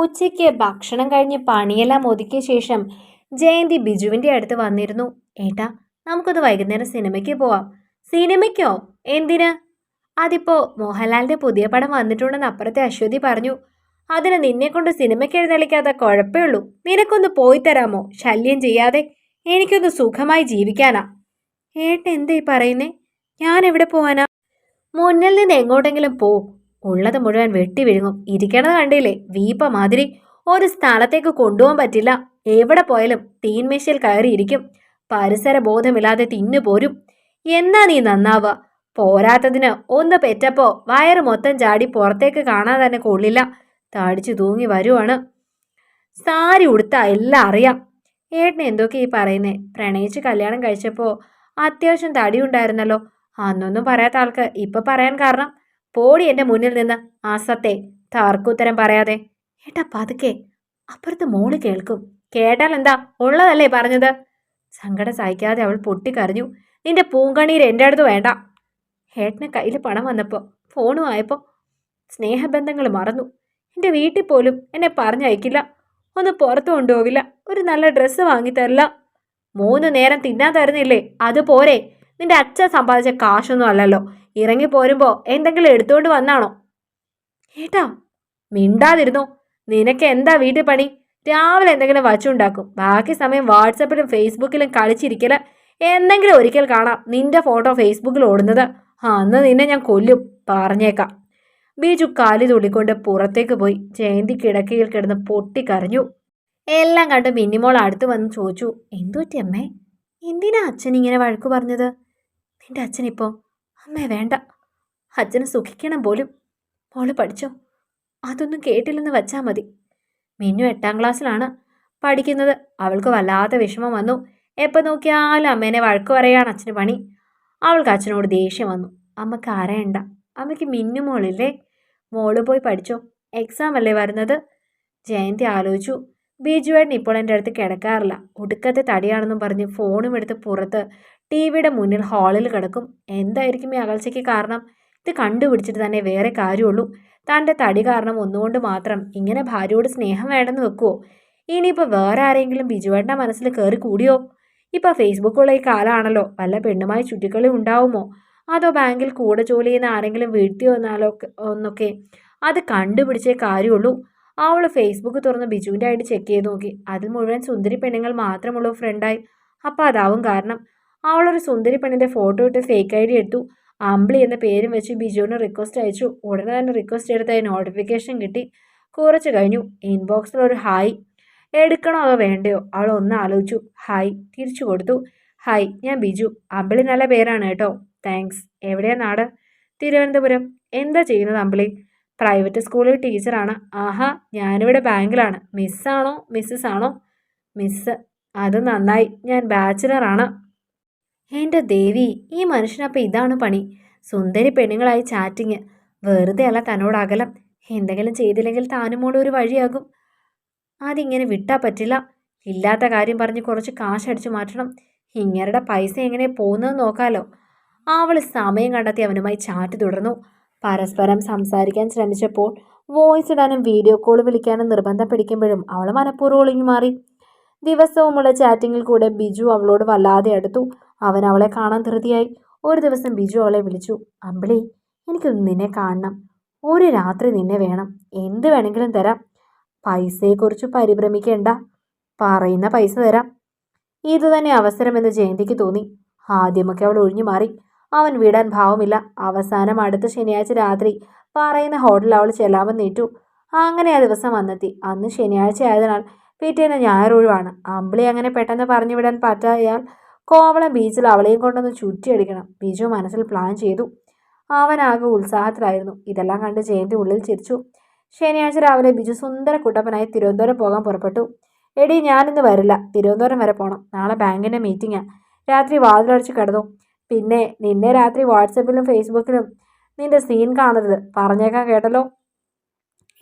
ഉച്ചയ്ക്ക് ഭക്ഷണം കഴിഞ്ഞ് പണിയെല്ലാം ഒതുക്കിയ ശേഷം ജയന്തി ബിജുവിന്റെ അടുത്ത് വന്നിരുന്നു. ഏട്ടാ നമുക്കൊന്ന് വൈകുന്നേരം സിനിമയ്ക്ക് പോവാം. സിനിമയ്ക്കോ? എന്തിന്? അതിപ്പോ മോഹൻലാലിന്റെ പുതിയ പടം വന്നിട്ടുണ്ടെന്ന് അപ്പുറത്തെ അശ്വതി പറഞ്ഞു. അതിന് നിന്നെ കൊണ്ട് സിനിമയ്ക്ക് എഴുന്നള്ളിക്കാത്ത കുഴപ്പമേ ഉള്ളൂ. നിനക്കൊന്ന് പോയി തരാമോ? ശല്യം ചെയ്യാതെ എനിക്കൊന്ന് സുഖമായി ജീവിക്കാനാ. ഏട്ടൻ എന്തായി പറയുന്നേ? ഞാൻ എവിടെ പോവാനാ? മുന്നിൽ നിന്ന് എങ്ങോട്ടെങ്കിലും പോ. ഉള്ളത് മുഴുവൻ വെട്ടി വിഴുങ്ങും. ഇരിക്കണത് കണ്ടില്ലേ? വീപ്പ മാതിരി. ഒരു സ്ഥലത്തേക്ക് കൊണ്ടുപോകാൻ പറ്റില്ല. എവിടെ പോയാലും തീൻമേശയിൽ കയറിയിരിക്കും പരിസര ബോധമില്ലാതെ തിന്നു പോരും. എന്നാ നീ നന്നാവുക? പോരാത്തതിന് ഒന്ന് പെറ്റപ്പോ വയറ് മൊത്തം ചാടി പുറത്തേക്ക് കാണാൻ തന്നെ കൊള്ളില്ല. തടിച്ചു തൂങ്ങി വരുവാണ്. സാരി ഉടുത്ത എല്ലാം അറിയാം. ഏട്ടന് എന്തൊക്കെ ഈ പറയുന്നേ? പ്രണയിച്ച് കല്യാണം കഴിച്ചപ്പോ അത്യാവശ്യം തടി ഉണ്ടായിരുന്നല്ലോ. അന്നൊന്നും പറയാത്ത ആൾക്ക് ഇപ്പൊ പറയാൻ കാരണം പോടി എന്റെ മുന്നിൽ നിന്ന് ആസത്തെ താർക്കുത്തരം പറയാതെ. ഏട്ടാ പതുക്കെ. അപ്പുറത്ത് മോൾ കേൾക്കും. കേട്ടാൽ എന്താ? ഉള്ളതല്ലേ പറഞ്ഞത്? സങ്കടം സഹിക്കാതെ അവൾ പൊട്ടിക്കരഞ്ഞു. നിന്റെ പൂങ്കണീര് എന്റെ അടുത്ത് വേണ്ട. ഏട്ടന് കയ്യിൽ പണം വന്നപ്പോൾ ഫോണും ആയപ്പോൾ സ്നേഹബന്ധങ്ങൾ മറന്നു. എന്റെ വീട്ടിൽ പോലും എന്നെ പറഞ്ഞയക്കില്ല. ഒന്ന് പുറത്തു കൊണ്ടുപോകില്ല ഒരു നല്ല ഡ്രസ്സ് വാങ്ങിത്തരില്ല. മൂന്ന് നേരം തിന്നാൻ തരുന്നില്ലേ? അതുപോരെ. നിന്റെ അച്ഛൻ സമ്പാദിച്ച കാശൊന്നും അല്ലല്ലോ. ഇറങ്ങി പോരുമ്പോൾ എന്തെങ്കിലും എടുത്തുകൊണ്ട് വന്നാണോ? ഏട്ടാ മിണ്ടാതിരുന്നു? നിനക്ക് എന്താ വീട്ടിൽ പണി? രാവിലെ എന്തെങ്കിലും വച്ചുണ്ടാക്കും. ബാക്കി സമയം വാട്സപ്പിലും ഫേസ്ബുക്കിലും കളിച്ചിരിക്കൽ. എന്തെങ്കിലും ഒരിക്കൽ കാണാം. നിന്റെ ഫോട്ടോ ഫേസ്ബുക്കിൽ ഓടുന്നത്. അന്ന് നിന്നെ ഞാൻ കൊല്ലും. പറഞ്ഞേക്കാം. ബീജു കാലി തുള്ളിക്കൊണ്ട് പുറത്തേക്ക് പോയി. ജയന്തി കിടക്കയിൽ കിടന്ന് പൊട്ടിക്കരഞ്ഞു. എല്ലാം കണ്ട് മിന്നിമോൾ അടുത്ത് വന്ന് ചോദിച്ചു എന്തുപറ്റി അമ്മേ? എന്തിനാ അച്ഛൻ ഇങ്ങനെ വഴക്കു പറഞ്ഞത്? നിന്റെ അച്ഛനിപ്പോ അമ്മേ വേണ്ട. അച്ഛന് സുഖിക്കണം പോലും. മോൾ പഠിച്ചോ? അതൊന്നും കേട്ടില്ലെന്ന് വച്ചാൽ മതി. മിന്നു എട്ടാം ക്ലാസ്സിലാണ് പഠിക്കുന്നത്. അവൾക്ക് വല്ലാത്ത വിഷമം വന്നു. എപ്പോൾ നോക്കിയാലും അമ്മേനെ വഴക്ക് പറയാണ് അച്ഛന് പണി. അവൾക്ക് അച്ഛനോട് ദേഷ്യം വന്നു. അമ്മയ്ക്ക് അറിയണ്ട അമ്മയ്ക്ക് മിന്നു മോളില്ലേ? മോൾ പോയി പഠിച്ചോ? എക്സാം അല്ലേ വരുന്നത്? ജയന്തി ആലോചിച്ചു. ബിജുവേട്ടൻ ഇപ്പോൾ എന്റെ അടുത്ത് കിടക്കാറില്ല. ഒടുക്കത്തെ തടിയാണെന്നും പറഞ്ഞ് ഫോണും എടുത്ത് പുറത്ത് ടി വിയുടെ മുന്നിൽ ഹാളിൽ കിടക്കും. എന്തായിരിക്കും ഈ അകൽച്ചയ്ക്ക് കാരണം? ഇത് കണ്ടുപിടിച്ചിട്ട് തന്നെ വേറെ കാര്യമുള്ളൂ. തന്റെ തടി കാരണം ഒന്നുകൊണ്ട് മാത്രം ഇങ്ങനെ ഭാര്യയോട് സ്നേഹം വേണ്ടെന്ന് വെക്കുമോ ഇനിയിപ്പോൾ വേറെ ആരെങ്കിലും ബിജുവേട്ടന്റെ മനസ്സിൽ കയറി കൂടിയോ? ഇപ്പോൾ ഫേസ്ബുക്കുള്ള ഈ കാലമാണല്ലോ. വല്ല പെണ്ണുമായി ചുറ്റിക്കളി ഉണ്ടാവുമോ? അതോ ബാങ്കിൽ കൂടെ ജോലി ചെയ്യുന്ന ആരെങ്കിലും വീഴ്ത്തി വന്നാലോ ഒന്നൊക്കെ? അത് കണ്ടുപിടിച്ചേ കാര്യമുള്ളൂ. അവൾ ഫേസ്ബുക്ക് തുറന്ന് ബിജുവിന്റെ ആയിട്ട് ചെക്ക് ചെയ്ത് നോക്കി. അതിൽ മുഴുവൻ സുന്ദരി പെണ്ണുങ്ങൾ മാത്രമുള്ള ഫ്രണ്ടായി അപ്പോൾ അതാവും കാരണം. അവളൊരു സുന്ദരി പെണ്ണിന്റെ ഫോട്ടോ ഇട്ട് ഫേക്ക് ഐ ഡി എടുത്തു. അമ്പിളി എന്ന പേരും വെച്ച് ബിജുവിന് റിക്വസ്റ്റ് അയച്ചു. ഉടനെ തന്നെ റിക്വസ്റ്റ് എടുത്ത് അതിന് നോട്ടിഫിക്കേഷൻ കിട്ടി. കുറച്ച് കഴിഞ്ഞു. ഇൻബോക്സിൽ ഒരു ഹായ് എടുക്കണോ അതോ വേണ്ടയോ? അവൾ ഒന്ന് ആലോചിച്ചു. ഹായ് തിരിച്ചു കൊടുത്തു. ഹായ് ഞാൻ ബിജു. അമ്പിളി നല്ല പേരാണ് കേട്ടോ. താങ്ക്സ് എവിടെയാ നാട്? തിരുവനന്തപുരം. എന്താ ചെയ്യുന്നത് അമ്പിളി? പ്രൈവറ്റ് സ്കൂളിൽ ടീച്ചറാണ് ആഹാ ഞാനിവിടെ ബാങ്കിലാണ് മിസ്സാണോ മിസ്സസ് ആണോ? മിസ്സ് അത് നന്നായി. ഞാൻ ബാച്ചിലറാണ് എന്റെ ദേവി ഈ മനുഷ്യനപ്പം ഇതാണ് പണി. സുന്ദരി പെണ്ണുങ്ങളായി ചാറ്റിങ്. വെറുതെ അല്ല തന്നോട് അകലം. എന്തെങ്കിലും ചെയ്തില്ലെങ്കിൽ താനും മോളും ഒരു വഴിയാകും. അതിങ്ങനെ വിട്ടാൽ പറ്റില്ല. ഇല്ലാത്ത കാര്യം പറഞ്ഞ് കുറച്ച് കാശടിച്ചു മാറ്റണം. ഇങ്ങരുടെ പൈസ എങ്ങനെ പോകുന്നത് നോക്കാലോ. അവൾ സമയം കണ്ടെത്തി അവനുമായി ചാറ്റ് തുടർന്നു. പരസ്പരം സംസാരിക്കാൻ ശ്രമിച്ചപ്പോൾ വോയിസ് ഇടാനും വീഡിയോ കോൾ വിളിക്കാനും നിർബന്ധം പിടിക്കുമ്പോഴും അവൾ മനഃപൂർവം ഒളിഞ്ഞു മാറി ദിവസവുമുള്ള ചാറ്റിങ്ങിൽ കൂടെ ബിജു അവളോട് വല്ലാതെ അടുത്തു. അവൻ അവളെ കാണാൻ ധൃതിയായി. ഒരു ദിവസം ബിജു അവളെ വിളിച്ചു. അമ്പിളി എനിക്കൊന്ന് നിന്നെ കാണണം. ഒരു രാത്രി നിന്നെ വേണം. എന്ത് വേണമെങ്കിലും തരാം. പൈസയെക്കുറിച്ച് പരിഭ്രമിക്കേണ്ട. പറയുന്ന പൈസ തരാം. ഇതുതന്നെ അവസരമെന്ന് ജയന്തിക്ക് തോന്നി. ആദ്യമൊക്കെ അവൾ ഒഴിഞ്ഞു മാറി. അവൻ വിടാൻ ഭാവമില്ല. അവസാനം അടുത്ത ശനിയാഴ്ച രാത്രി പറയുന്ന ഹോട്ടലിൽ അവൾ ചെല്ലാമെന്ന് ഏറ്റു. അങ്ങനെ ആ ദിവസം വന്നെത്തി. അന്ന് ശനിയാഴ്ച ആയതിനാൽ പിറ്റേന്ന് ഞായറൊഴിവാണ്. അമ്പിളി അങ്ങനെ പെട്ടെന്ന് പറഞ്ഞു വിടാൻ പറ്റായാൽ കോവളം ബീച്ചിൽ അവളെയും കൊണ്ടൊന്ന് ചുറ്റിയടിക്കണം. ബിജു മനസ്സിൽ പ്ലാൻ ചെയ്തു. അവനാകെ ഉത്സാഹത്തിലായിരുന്നു. ഇതെല്ലാം കണ്ട് ജയന്തി ഉള്ളിൽ ചിരിച്ചു. ശനിയാഴ്ച രാവിലെ ബിജു സുന്ദര കുട്ടപ്പനായി തിരുവനന്തപുരം പോകാൻ പുറപ്പെട്ടു. എടി ഞാനിന്ന് വരില്ല. തിരുവനന്തപുരം വരെ പോകണം നാളെ ബാങ്കിന്റെ മീറ്റിങ്ങാണ് രാത്രി വാതിലടച്ച് കിടന്നു. പിന്നെ നിന്നെ രാത്രി വാട്സപ്പിലും ഫേസ്ബുക്കിലും നിന്റെ സീൻ കാണരുത്. പറഞ്ഞേക്കാൻ കേട്ടല്ലോ?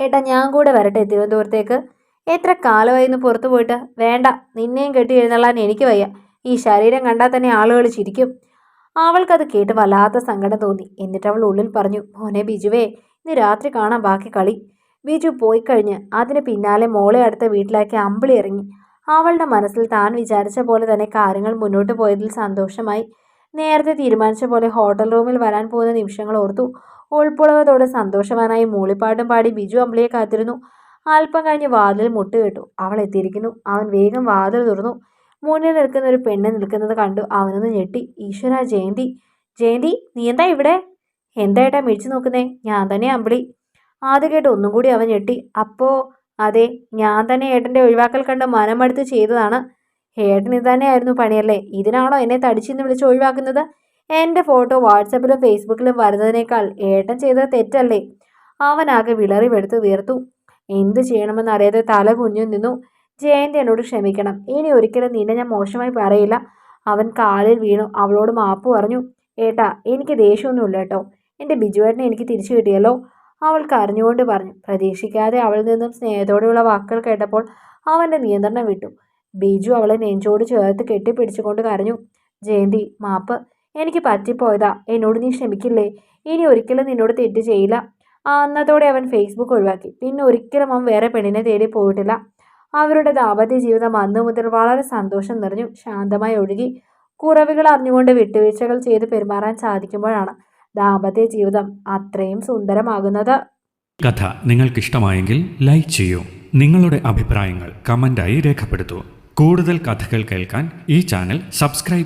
ഏട്ടാ ഞാൻ കൂടെ വരട്ടെ തിരുവനന്തപുരത്തേക്ക്? എത്ര കാലമായിരുന്നു പുറത്തു പോയിട്ട്? വേണ്ട നിന്നെയും കെട്ടി എഴുന്നള്ളാൻ എനിക്ക് വയ്യ. ഈ ശരീരം കണ്ടാൽ തന്നെ ആളുകൾ ചിരിക്കും. അവൾക്കത് കേട്ട് വല്ലാത്ത സങ്കടം തോന്നി. എന്നിട്ട് അവൾ ഉള്ളിൽ പറഞ്ഞു മോനെ ബിജുവേ ഇന്ന് രാത്രി കാണാൻ ബാക്കി കളി. ബിജു പോയി കഴിഞ്ഞ് അതിന് പിന്നാലെ മോളെ അടുത്ത വീട്ടിലാക്കി അമ്പിളി ഇറങ്ങി. അവളുടെ മനസ്സിൽ താൻ വിചാരിച്ച പോലെ തന്നെ കാര്യങ്ങൾ മുന്നോട്ട് പോയതിൽ സന്തോഷമായി. നേരത്തെ തീരുമാനിച്ച പോലെ ഹോട്ടൽ റൂമിൽ വരാൻ പോകുന്ന നിമിഷങ്ങൾ ഓർത്തു. ഉൾപ്പുളവതോടെ സന്തോഷവാനായി മൂളിപ്പാട്ടും പാടി ബിജു അമ്പിളിയെ കാത്തിരുന്നു. അല്പം കഴിഞ്ഞ് വാതിൽ മുട്ട് കേട്ടു. അവൾ എത്തിയിരിക്കുന്നു. അവൻ വേഗം വാതിൽ തുറന്നു. മുന്നിൽ നിൽക്കുന്ന ഒരു പെണ്ണ് നിൽക്കുന്നത് കണ്ടു അവനൊന്ന് ഞെട്ടി. ഈശ്വര ജയന്തി. ജയന്തി നീ എന്താ ഇവിടെ? എന്തായിട്ടാ മിഴിച്ചു നോക്കുന്നേ? ഞാൻ തന്നെ അമ്പിളി. ആദ്യം കേട്ട് ഒന്നും കൂടി അവൻ ഞെട്ടി. അപ്പോ അതെ ഞാൻ തന്നെ ഏട്ടന്റെ ഒഴിവാക്കൽ കണ്ട് മനമെടുത്ത് ചെയ്തതാണ്. ഏട്ടൻ ഇത് തന്നെയായിരുന്നു പണിയല്ലേ? ഇതിനാണോ എന്നെ തടിച്ചെന്ന് വിളിച്ച് ഒഴിവാക്കുന്നത്? എന്റെ ഫോട്ടോ വാട്സപ്പിലും ഫേസ്ബുക്കിലും വരുന്നതിനേക്കാൾ ഏട്ടൻ ചെയ്തത് തെറ്റല്ലേ? അവനാകെ വിളറി വെടുത്ത് വീർത്തു എന്ത് ചെയ്യണമെന്ന് അറിയാതെ തല കുഞ്ഞു നിന്നു. ജയന്തി എന്നോട് ക്ഷമിക്കണം. ഇനി ഒരിക്കലും നിന്നെ ഞാൻ മോശമായി പറയില്ല. അവൻ കാലിൽ വീണു. അവളോട് മാപ്പ് പറഞ്ഞു. ഏട്ടാ എനിക്ക് ദേഷ്യമൊന്നുമില്ല കേട്ടോ. എന്റെ ബിജുവേട്ടനെ എനിക്ക് തിരിച്ചു കിട്ടിയല്ലോ. അവൾ കരഞ്ഞുകൊണ്ട് പറഞ്ഞു. പ്രതീക്ഷിക്കാതെ അവളിൽ നിന്നും സ്നേഹത്തോടെയുള്ള വാക്കുകൾ കേട്ടപ്പോൾ അവന്റെ നിയന്ത്രണം വിട്ടു. ബിജു അവളെ നെഞ്ചോട് ചേർത്ത് കെട്ടിപ്പിടിച്ചുകൊണ്ട് കരഞ്ഞു. ജയന്തി മാപ്പ്. എനിക്ക് പറ്റിപ്പോയതാ. എന്നോട് നീ ക്ഷമിക്കില്ലേ? ഇനി ഒരിക്കലും നിന്നോട് തെറ്റ് ചെയ്യില്ല. അന്നത്തോടെ അവൻ ഫേസ്ബുക്ക് ഒഴിവാക്കി. പിന്നെ ഒരിക്കലും അവൻ വേറെ പെണ്ണിനെ തേടി പോയിട്ടില്ല. അവരുടെ ദാമ്പത്യ ജീവിതം അന്നു മുതൽ വളരെ സന്തോഷം നിറഞ്ഞു ശാന്തമായി ഒഴുകി. കുറവുകൾ അറിഞ്ഞുകൊണ്ട് വിട്ടുവീഴ്ചകൾ ചെയ്ത് പെരുമാറാൻ സാധിക്കുമ്പോഴാണ് ദാമ്പത്യ ജീവിതം അത്രയും സുന്ദരമാകുന്നത്. കഥ നിങ്ങൾക്കിഷ്ടമായെങ്കിൽ ലൈക്ക് ചെയ്യൂ. നിങ്ങളുടെ അഭിപ്രായങ്ങൾ കമന്റായി രേഖപ്പെടുത്തൂ. കൂടുതൽ കഥകൾ കേൾക്കാൻ ഈ ചാനൽ സബ്സ്ക്രൈബ്